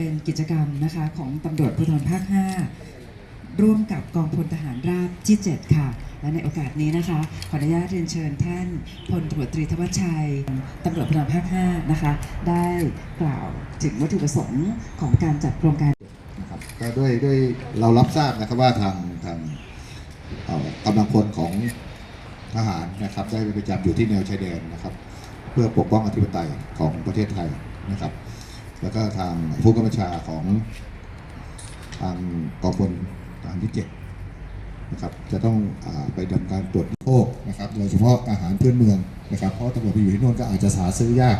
เป็นกิจกรรมนะคะของตำรวจภูธรภาค 5 ร่วมกับกองพลทหารราบที่ 7 ค่ะ และในโอกาสนี้นะคะ ขออนุญาตเรียนเชิญท่านพลตำรวจตรีธวัชชัยตำรวจภูธรภาค 5 นะคะ ได้กล่าวถึงวัตถุประสงค์ของการจัดโครงการนะครับก็ด้วยด้วยเรารับทราบนะครับว่าทางทางกำลังพลของทหารนะครับ ได้ไปประจำอยู่ที่แนวชายแดนนะครับ เพื่อปกป้องอธิปไตยของประเทศไทยนะครับ แล้วก็ทางผู้กำกับชาของทางกองพลทหารที่7นะครับจะต้องอไปดำเนินการตรวจโภคนะครับโดยเฉพาะอาหารพื้นเมืองนะครับเพราะตำรวจไปอยู่ที่โน่นก็อาจจะหาซื้อยาก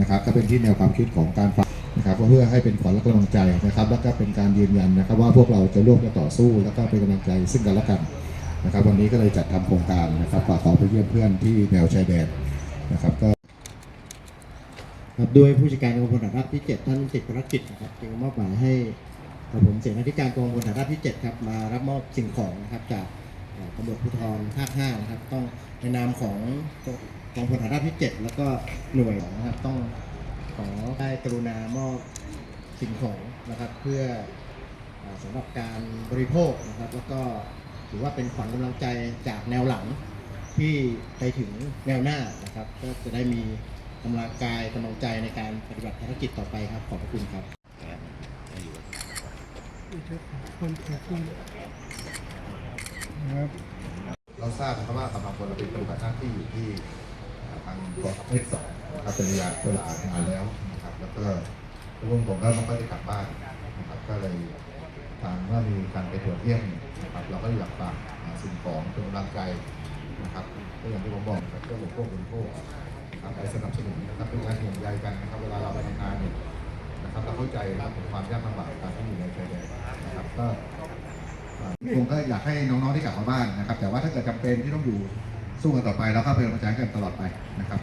นะครับก็เป็นที่แนวความคิดของการฝากนะครับเพื่อให้เป็นขวัญและกำลังใจนะครับ แล้วก็เป็นการยืนยันนะครับ ว่าพวกเราจะร่วมกันต่อสู้ แล้วก็เป็นกำลังใจซึ่งกันและกันนะครับ วันนี้ก็เลยจัดทำโครงการนะครับฝากขอไปเยี่ยมเพื่อนที่แนวชายแดนนะครับก็ ครับด้วยผู้จัดการกองพลฐานราบที่ 7 ท่านติดภารกิจนะครับจึงมอบหมายให้กับผมเสนาธิการกองพลฐานราบที่ 7 ครับ มารับมอบสิ่งของนะครับจากตำรวจภูธรภาค5นะครับ ต้องในนามของกองพลฐานราบที่ 7 แล้วก็หน่วยนะครับต้องขอได้กรุณามอบสิ่งของนะครับ เพื่อเอ่อสำหรับการบริโภคนะครับ แล้วก็ถือว่าเป็นขวัญกำลังใจจากแนวหลังที่ไปถึงแนวหน้านะครับ ก็จะได้มี กำลังกายกำลังใจในการปฏิบัติภารกิจต่อไปครับ ขอบพระคุณครับเราทราบนะครับว่ากำลังพลเราเป็นปฏิบัติหน้าที่อยู่ที่ทางกองทัพภาคที่สองนะครับเป็นระยะเวลานานแล้วนะครับ แล้วก็ทุกคนผมก็ไม่ค่อยได้กลับบ้านนะครับก็เลยทางเมื่อมีการไปตรวจเยี่ยมนะครับ เราก็อยากฝากสิ่งของเป็นกำลังใจนะครับก็อย่างที่ผมบอกนะครับเรื่องของพวกคุณพวกนะครับไป สนับสนุนนะครับเป็นการห่วงใยกันนะครับเวลาเราไปทำงานเนี่ยนะครับเราเข้าใจนะครับถึงความยากลำบากการที่อยู่ในชายแดนนะครับก็ผมก็อยากให้น้องๆที่กลับมาบ้านนะครับ แต่ว่าถ้าเกิดจำเป็นที่ต้องอยู่สู้กันต่อไปเราก็เป็นกำลังใจกันตลอดไปนะครับ